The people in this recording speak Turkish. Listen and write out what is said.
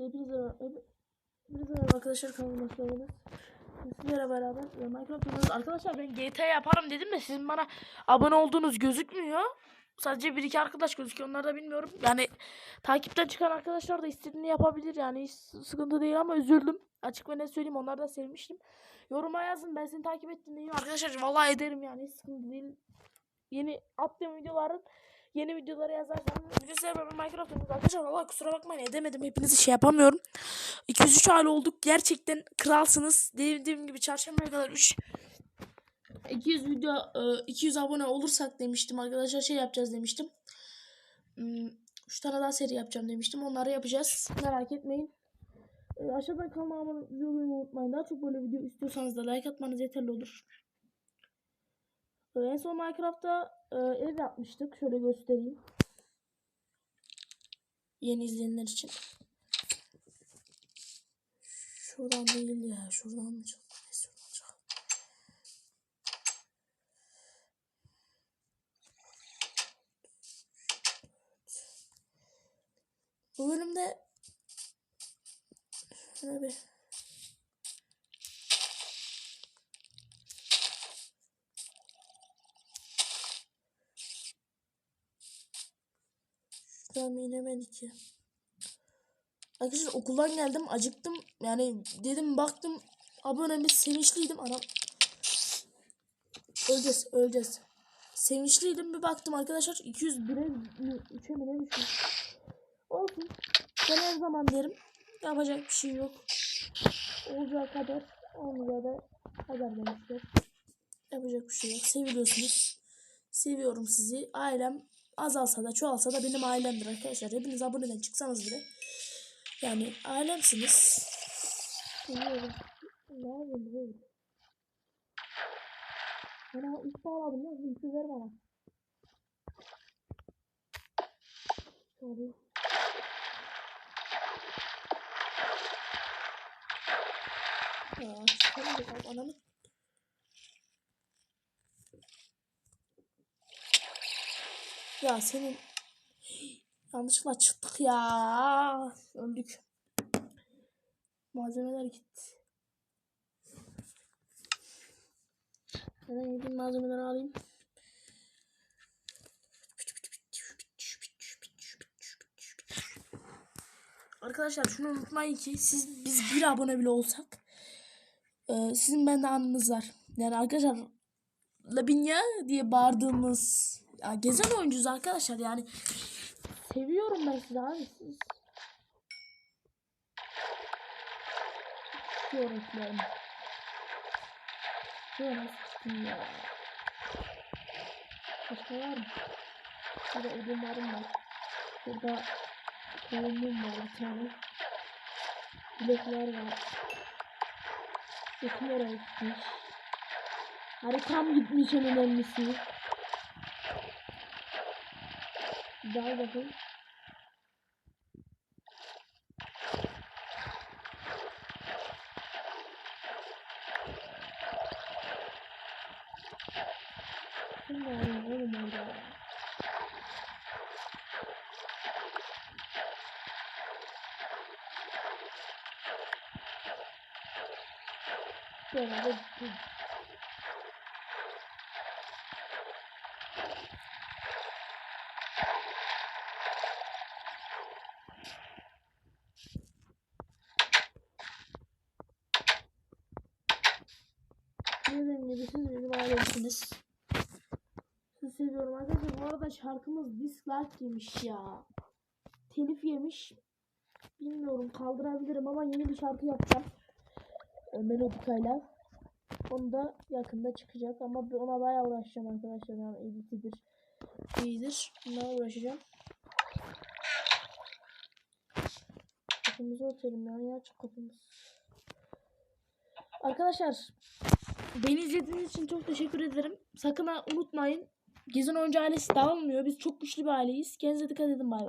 Hepinize hep- Hepinize merhaba arkadaşlar kanalıma hoş. Sizlerle beraber e, Minecraft oynuyoruz. Arkadaşlar ben GTA yaparım dedim de sizin bana abone olduğunuz gözükmüyor. Sadece bir iki arkadaş gözüküyor. Onları da bilmiyorum. Yani takipten çıkan arkadaşlar da istediğini yapabilir. Yani hiç sıkıntı değil ama üzüldüm. Açık ve net söyleyeyim. Onları da sevmiştim. Yoruma yazın. Ben seni takip ettim diyeyim. Arkadaşlar vallahi ederim yani. Hiç sıkıntı değil. Yeni attığım videoların yeni videoları yazarsanız videosu beraber Minecraft oynuyoruz. Arkadaşlar vallahi kusura bakmayın edemedim. Hepinizi şey yapamıyorum. 203 aile olduk. Gerçekten kralsınız. Dediğim gibi çarşambaya kadar 3 200 video e, 200 abone olursak demiştim arkadaşlar şey yapacağız demiştim. 3 tane daha seri yapacağım demiştim. Onları yapacağız. Merak etmeyin. E, aşağıdan kanalıma abone olmayı unutmayın. Daha çok böyle video istiyorsanız da like atmanız yeterli olur. E, en son Minecraft'ta e, ev yapmıştık. Şöyle göstereyim. Yeni izleyenler için. Şuradan değil ya. Şuradan mı çıktı? Bu bölümde şöyle bir Şuradan mı inemedik ya? Arkadaşlar okuldan geldim acıktım. Yani dedim baktım abonemiz sevinçliydim. Anam. Öleceğiz öleceğiz. Sevinçliydim bir baktım arkadaşlar 201'e mi 3'e mi ne düşmüş olsun. Ben her zaman derim yapacak bir şey yok. Olacağı kadar olmayacağı da kadar demişler. Yapacak bir şey yok. Seviliyorsunuz. Seviyorum sizi. Ailem azalsa da çoğalsa da benim ailemdir arkadaşlar hepiniz aboneden çıksanız bile yani alemsiniz. Bilmiyorum. Ne yapayım böyle? Bana ip bağladım ya. İpi ver bana. Şöyle. Ya ananı. Ya senin Yanlışlıkla çıktık ya. Öldük. Malzemeler gitti. Hemen gideyim malzemeleri alayım. Arkadaşlar şunu unutmayın ki siz biz bir abone bile olsak e, sizin bende anınız var. Yani arkadaşlar Labinya diye bağırdığımız ya, gezen oyuncuyuz arkadaşlar yani Seviyorum ben sizi abi siz. Öğretmenim. Şöyle sıkıştım ya. Başka var mı? Burada odunlarım var. Burada tohumum var bir tane. Bilekler var. Etim oraya gitmiş. Haritam gitmiş en önemlisi. Daha bakın. Böyle de siz benim ailemsiniz. Sizi seviyorum arkadaşlar. Bu arada şarkımız dislike yemiş ya. Telif yemiş. Bilmiyorum kaldırabilirim ama yeni bir şarkı yapacağım. E, Melodikayla. Onu da yakında çıkacak ama ona bayağı uğraşacağım arkadaşlar. Yani editidir, iyidir. Bunlara uğraşacağım. Kapımızı örtelim ya. Ya açık kapımız. Arkadaşlar Beni izlediğiniz için çok teşekkür ederim. Sakın unutmayın. Gezin Oyuncu ailesi dağılmıyor. Biz çok güçlü bir aileyiz. Kendinize dikkat edin bay bay.